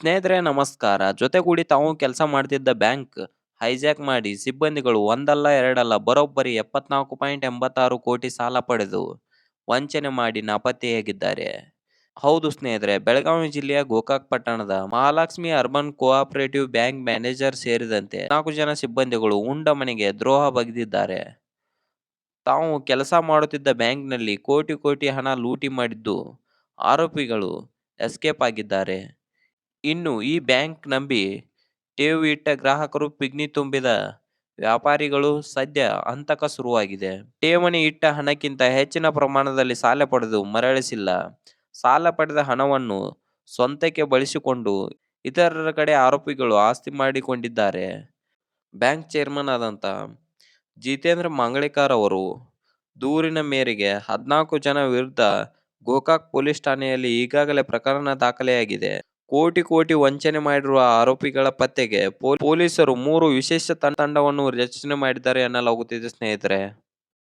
ಸ್ನೇಹಿತರೆ ನಮಸ್ಕಾರ. ಜೊತೆಗೂಡಿ ತಾವು ಕೆಲಸ ಮಾಡ್ತಿದ್ದ ಬ್ಯಾಂಕ್ ಹೈಜಾಕ್ ಮಾಡಿ ಸಿಬ್ಬಂದಿಗಳು ಒಂದಲ್ಲ ಎರಡಲ್ಲ ಬರೋಬ್ಬರಿ ಎಪ್ಪತ್ನಾಲ್ಕು ಪಾಯಿಂಟ್ ಎಂಬತ್ತಾರು ಕೋಟಿ ಸಾಲ ಪಡೆದು ವಂಚನೆ ಮಾಡಿ ನಾಪತ್ತೆಯಾಗಿದ್ದಾರೆ. ಹೌದು ಸ್ನೇಹಿತರೆ, ಬೆಳಗಾವಿ ಜಿಲ್ಲೆಯ ಗೋಕಾಕ್ ಪಟ್ಟಣದ Mahalakshmi urban cooperative bank manager ಸೇರಿದಂತೆ ನಾಲ್ಕು ಜನ ಸಿಬ್ಬಂದಿಗಳು ಉಂಡ ಮನೆಗೆ ದ್ರೋಹ ಬಗೆದಿದ್ದಾರೆ. ತಾವು ಕೆಲಸ ಮಾಡುತ್ತಿದ್ದ ಬ್ಯಾಂಕ್ನಲ್ಲಿ ಕೋಟಿ ಕೋಟಿ ಹಣ ಲೂಟಿ ಮಾಡಿದ್ದು ಆರೋಪಿಗಳು ಎಸ್ಕೇಪ್ ಆಗಿದ್ದಾರೆ. ಇನ್ನು ಈ ಬ್ಯಾಂಕ್ ನಂಬಿ ಠೇವು ಇಟ್ಟ ಗ್ರಾಹಕರು ಪಿಗ್ನಿ ತುಂಬಿದ ವ್ಯಾಪಾರಿಗಳು ಸದ್ಯ ಹಂತಕ ಶುರುವಾಗಿದೆ. ಠೇವಣಿ ಇಟ್ಟ ಹಣಕ್ಕಿಂತ ಹೆಚ್ಚಿನ ಪ್ರಮಾಣದಲ್ಲಿ ಸಾಲ ಪಡೆದು ಮರಳಿಸಿಲ್ಲ. ಸಾಲ ಪಡೆದ ಹಣವನ್ನು ಸ್ವಂತಕ್ಕೆ ಬಳಸಿಕೊಂಡು ಇತರರ ಕಡೆ ಆರೋಪಿಗಳು ಆಸ್ತಿ ಮಾಡಿಕೊಂಡಿದ್ದಾರೆ. ಬ್ಯಾಂಕ್ ಚೇರ್ಮನ್ ಆದಂಥ ಜಿತೇಂದ್ರ ಮಾಂಗಳಿಕಾರ್ ಅವರು ದೂರಿನ ಮೇರೆಗೆ ಹದಿನಾಲ್ಕು ಜನ ವಿರುದ್ಧ ಗೋಕಾಕ್ ಪೊಲೀಸ್ ಠಾಣೆಯಲ್ಲಿ ಈಗಾಗಲೇ ಪ್ರಕರಣ ದಾಖಲಾಗಿದೆ. ಕೋಟಿ ಕೋಟಿ ವಂಚನೆ ಮಾಡಿರುವ ಆರೋಪಿಗಳ ಪತ್ತೆಗೆ ಪೊಲೀಸರು ಮೂರು ವಿಶೇಷ ತಂಡವನ್ನು ರಚನೆ ಮಾಡಿದ್ದಾರೆ ಎನ್ನಲಾಗುತ್ತಿದೆ ಸ್ನೇಹಿತರೆ.